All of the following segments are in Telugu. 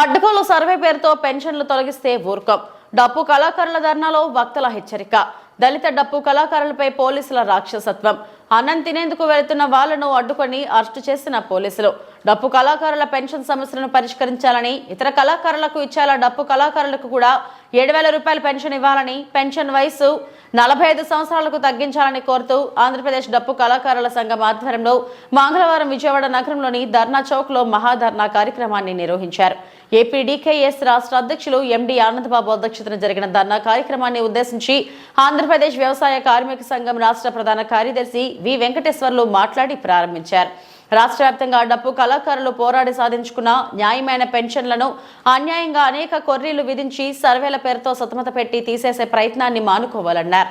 అడ్డగోలు సర్వే పేరుతో పెన్షన్లు తొలగిస్తే ఊరుకం. డప్పు కళాకారుల ధర్నాలో వక్తల హెచ్చరిక. దళిత డప్పు కళాకారులపై పోలీసుల రాక్షసత్వం. అన్నం తినేందుకు వెళుతున్న వాళ్ళను అడ్డుకొని అరెస్టు చేసిన పోలీసులు. డప్పు కళాకారుల పెన్షన్ సమస్యలను పరిష్కరించాలని ఇతర కళాకారులకు ఇచ్చేలా డప్పు కళాకారులకు కూడా ఏడు వేల రూపాయల పెన్షన్ ఇవ్వాలని పెన్షన్ వయసు నలభై ఐదు సంవత్సరాలకు తగ్గించాలని కోరుతూ ఆంధ్రప్రదేశ్ డప్పు కళాకారుల సంఘం ఆధ్వర్యంలో మంగళవారం విజయవాడ నగరంలోని ధర్నా చౌక్లో మహాధర్నా కార్యక్రమాన్ని నిర్వహించారు. ఏపీ డీకేఎస్ రాష్ట్ర అధ్యక్షులు ఎండి ఆనందబాబు అధ్యక్షతన జరిగిన ధర్నా కార్యక్రమాన్ని ఉద్దేశించి ఆంధ్రప్రదేశ్ వ్యవసాయ కార్మిక సంఘం రాష్ట్ర ప్రధాన కార్యదర్శి వి వెంకటేశ్వర్లు మాట్లాడి ప్రారంభించారు. రాష్ట్ర వ్యాప్తంగా డప్పు కళాకారులు పోరాడి సాధించుకున్న న్యాయమైన పెన్షన్లను అన్యాయంగా అనేక కొర్రీలు విధించి సర్వేల పేరుతో సతమత పెట్టి తీసేసే ప్రయత్నాన్ని మానుకోవాలన్నారు.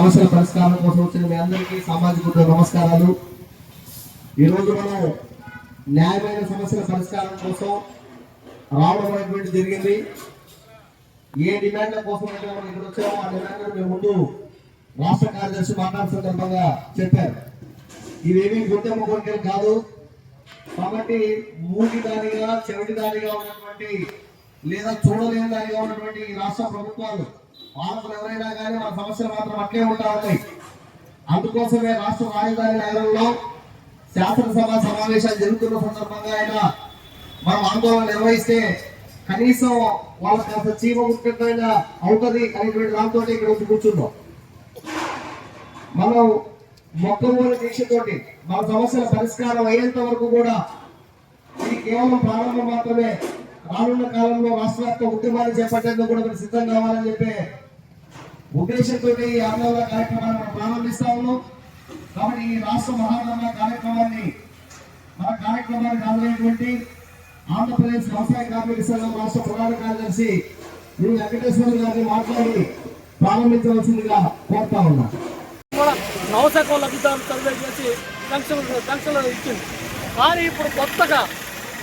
సమస్యల పరిష్కారం కోసం వచ్చిన మీ అందరికీ సామాజిక నమస్కారాలు. ఈరోజు మనం న్యాయమైన సమస్యల పరిష్కారం కోసం రావడం అనేటువంటి జరిగింది. ఏ డిమాండ్ల కోసం అయితే మనం ఇక్కడ వచ్చామో ఆ డిమాండ్లను మేము ముందు రాష్ట్ర కార్యదర్శి మాట్లాడిన సందర్భంగా చెప్పారు. ఇవేమీ గుర్తింపు కోరికలు కాదు. కాబట్టి మూటి దానిగా చెవిటి దానిగా ఉన్నటువంటి లేదా చూడలేని దానిగా ఉన్నటువంటి రాష్ట్ర ప్రభుత్వాలు పాలకులు ఎవరైనా కానీ మన సమస్యలు మాత్రం అట్లే ఉంటా ఉన్నాయి అందుకోసమే రాష్ట్ర రాజధాని నగరంలో శాసనసభ సమావేశాలు జరుగుతున్న సందర్భంగా ఆయన మనం ఆందోళన నిర్వహిస్తే కనీసం వాళ్ళకి కాస్త చీమ ముట్టైనా అవుతుంది అనేటువంటి దాంతో ఇక్కడ వచ్చి కూర్చున్నాం. మనం మొక్కమూల దీక్షతోటి మన సమస్యల పరిష్కారం అయ్యేంత వరకు కూడా ఇది కేవలం ప్రారంభం మాత్రమే. రానున్న కాలంలో రాష్ట్ర వ్యాప్త ఉద్యమాన్ని చేపట్టేందుకు కూడా మీరు సిద్ధం కావాలని చెప్పే ఉద్దేశంతో ఈ ఆందోళన కార్యక్రమాన్ని మనం ప్రారంభిస్తా ఉన్నాం. కాబట్టి ఈ రాష్ట్ర మహాధరణ కార్యక్రమాన్ని మన కార్యక్రమానికి హాజరైనటువంటి ఆంధ్రప్రదేశ్ వ్యవసాయ కార్మిక సంఘం రాష్ట్ర ప్రధాన కార్యదర్శి ఈ వెంకటేశ్వర గారిని మాట్లాడి ప్రారంభించవలసిందిగా కోరుతా ఉన్నా. నవశాఖ లబ్ధిదారులు సర్వే చేసి పెన్షన్ ఇచ్చింది. కానీ ఇప్పుడు కొత్తగా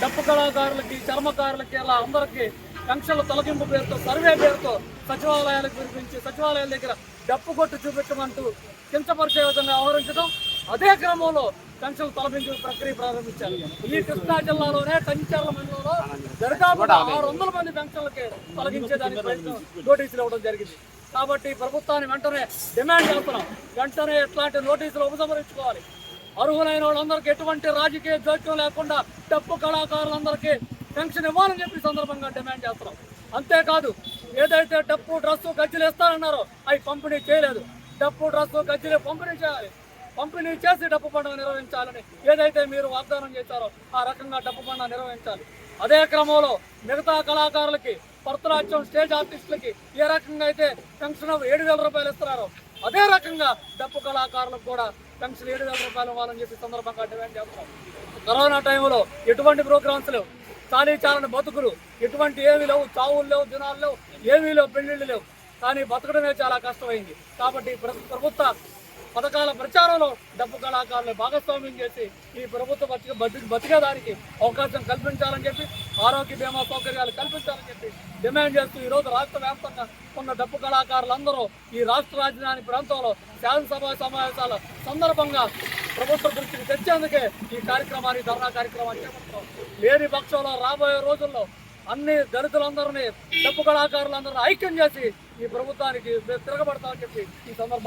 డప్పు కళాకారులకి చర్మకారులకి అలా అందరికీ పెన్షన్ల తొలగింపు పేరుతో సర్వే పేరుతో సచివాలయాలకు పిలిపించి సచివాలయాల దగ్గర డప్పు కొట్టు చూపెట్టమంటూ కించపరిచే విధంగా వ్యవహరించడం అదే క్రమంలో పెన్షన్ తొలగింపు ప్రక్రియ ప్రారంభించారు. ఈ కృష్ణా జిల్లాలోనే కంచర్ల మండలంలో దరిదాపుగా ఆరు వందల మంది పెన్షన్లకి తొలగించేదానికి ప్రయత్నం నోటీసులు ఇవ్వడం జరిగింది. కాబట్టి ప్రభుత్వాన్ని వెంటనే డిమాండ్ చేస్తున్నాం. వెంటనే ఇట్లాంటి నోటీసులు ఉపసంహరించుకోవాలి? అర్హులైన వాళ్ళందరికీ ఎటువంటి రాజకీయ జోక్యం లేకుండా డప్పు కళాకారులందరికీ పెన్షన్ ఇవ్వాలని చెప్పి సందర్భంగా డిమాండ్ చేస్తున్నాం. అంతేకాదు ఏదైతే డప్పు డ్రస్సు గజ్జలు ఇస్తారన్నారో అవి పంపిణీ చేయలేదు. డప్పు డ్రస్సు గజ్జలు పంపిణీ చేయాలి. పంపిణీ చేసి డప్పు పండుగ నిర్వహించాలని ఏదైతే మీరు వాగ్దానం చేశారో ఆ రకంగా డప్పు పండుగ నిర్వహించాలి. అదే క్రమంలో మిగతా కళాకారులకి భరతనాట్యం స్టేజ్ ఆర్టిస్టులకి ఏ రకంగా అయితే పెన్షన్ ఏడు వేల రూపాయలు ఇస్తున్నారో అదే రకంగా డప్పు కళాకారులకు కూడా పెన్షన్ ఏడు వేల రూపాయలు ఇవ్వాలని చెప్పి సందర్భంగా డిమాండ్ చేస్తున్నాం. కరోనా టైంలో ఎటువంటి ప్రోగ్రామ్స్ లేవు. కానీ చాలని బతుకులు ఎటువంటి ఏమీ లేవు. చావులు లేవు దినాలు లేవు ఏమీ లేవు పెళ్ళిళ్ళు లేవు. కానీ బతకడమే చాలా కష్టమైంది. కాబట్టి ప్రభుత్వ పథకాల ప్రచారంలో డబ్బు కళాకారులు భాగస్వామ్యం చేసి ఈ ప్రభుత్వ బతిక బతి బతికేదానికి అవకాశం కల్పించాలని చెప్పి ఆరోగ్య బీమా సౌకర్యాలు కల్పించాలని చెప్పి డిమాండ్ చేస్తూ ఈ రోజు రాష్ట్ర వ్యాప్తంగా ఉన్న డప్పు కళాకారులందరూ ఈ రాష్ట్ర రాజధాని ప్రాంతంలో శాసనసభ సమావేశాల సందర్భంగా ప్రభుత్వ దృష్టికి తెచ్చేందుకే ఈ కార్యక్రమాన్ని ధర్నా కార్యక్రమాన్ని చేపడతాం లేని పక్షంలో రాబోయే రోజుల్లో అన్ని దళితులందరినీ డప్పు కళాకారులందరినీ ఐక్యం చేసి ఈ ప్రభుత్వానికి తిరగబడతామని చెప్పి ఈ సందర్భంగా